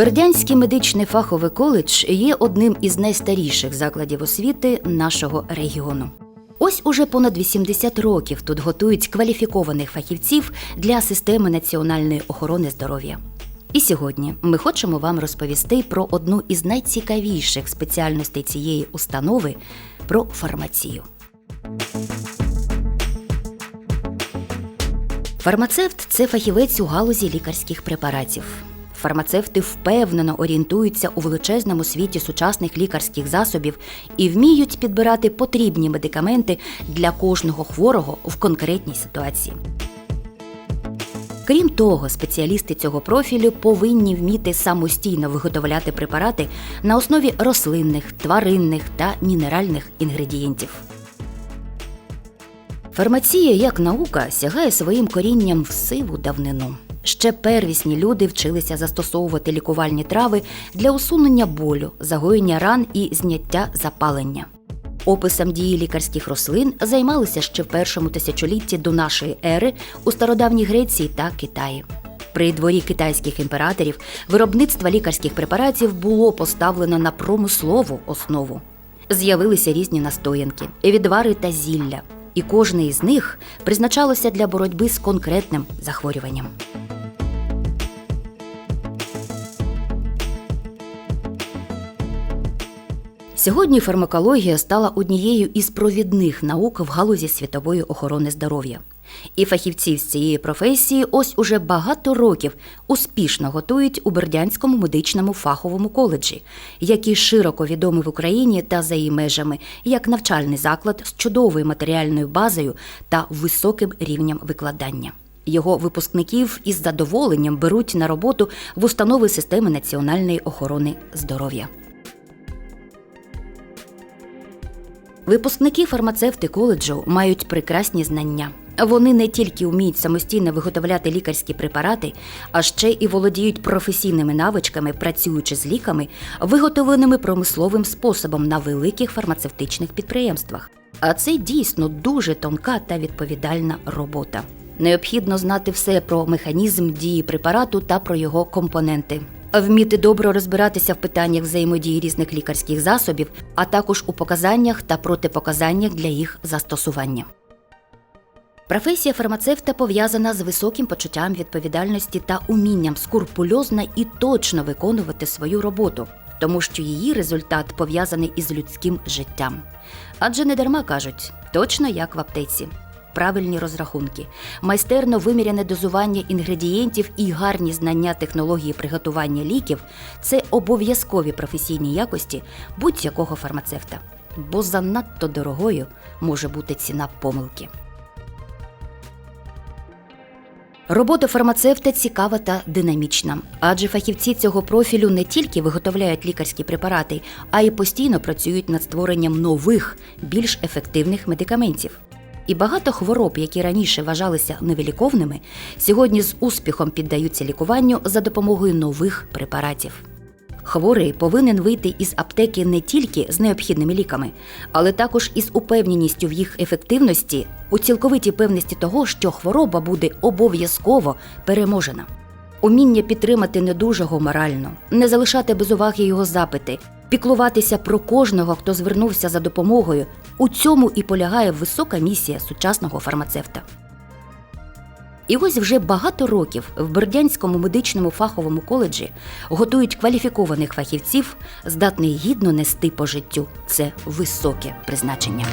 Бердянський медичний фаховий коледж є одним із найстаріших закладів освіти нашого регіону. Ось уже понад 80 років тут готують кваліфікованих фахівців для системи національної охорони здоров'я. І сьогодні ми хочемо вам розповісти про одну із найцікавіших спеціальностей цієї установи про фармацію. Фармацевт це фахівець у галузі лікарських препаратів. Фармацевти впевнено орієнтуються у величезному світі сучасних лікарських засобів і вміють підбирати потрібні медикаменти для кожного хворого в конкретній ситуації. Крім того, спеціалісти цього профілю повинні вміти самостійно виготовляти препарати на основі рослинних, тваринних та мінеральних інгредієнтів. Фармація як наука сягає своїм корінням в сиву давнину. Ще первісні люди вчилися застосовувати лікувальні трави для усунення болю, загоєння ран і зняття запалення. Описом дії лікарських рослин займалися ще в першому тисячолітті до нашої ери у стародавній Греції та Китаї. При дворі китайських імператорів виробництво лікарських препаратів було поставлено на промислову основу. З'явилися різні настоянки, відвари та зілля, і кожне із них призначалося для боротьби з конкретним захворюванням. Сьогодні фармакологія стала однією із провідних наук в галузі світової охорони здоров'я. І фахівців з цієї професії ось уже багато років успішно готують у Бердянському медичному фаховому коледжі, який широко відомий в Україні та за її межами як навчальний заклад з чудовою матеріальною базою та високим рівнем викладання. Його випускників із задоволенням беруть на роботу в установи системи національної охорони здоров'я. Випускники фармацевти коледжу мають прекрасні знання. Вони не тільки вміють самостійно виготовляти лікарські препарати, а ще і володіють професійними навичками, працюючи з ліками, виготовленими промисловим способом на великих фармацевтичних підприємствах. А це дійсно дуже тонка та відповідальна робота. Необхідно знати все про механізм дії препарату та про його компоненти. Вміти добре розбиратися в питаннях взаємодії різних лікарських засобів, а також у показаннях та протипоказаннях для їх застосування. Професія фармацевта пов'язана з високим почуттям відповідальності та умінням скрупульозно і точно виконувати свою роботу, тому що її результат пов'язаний із людським життям. Адже не дарма кажуть, точно як в аптеці. Правильні розрахунки, майстерно виміряне дозування інгредієнтів і гарні знання технології приготування ліків це обов'язкові професійні якості будь-якого фармацевта, бо занадто дорогою може бути ціна помилки. Робота фармацевта цікава та динамічна, адже фахівці цього профілю не тільки виготовляють лікарські препарати, а й постійно працюють над створенням нових, більш ефективних медикаментів. І багато хвороб, які раніше вважалися невиліковними, сьогодні з успіхом піддаються лікуванню за допомогою нових препаратів. Хворий повинен вийти із аптеки не тільки з необхідними ліками, але також із упевненістю в їх ефективності, у цілковитій певності того, що хвороба буде обов'язково переможена. Уміння підтримати недужого морально, не залишати без уваги його запити, піклуватися про кожного, хто звернувся за допомогою. У цьому і полягає висока місія сучасного фармацевта. І ось вже багато років в Бердянському медичному фаховому коледжі готують кваліфікованих фахівців, здатних гідно нести по життю це високе призначення.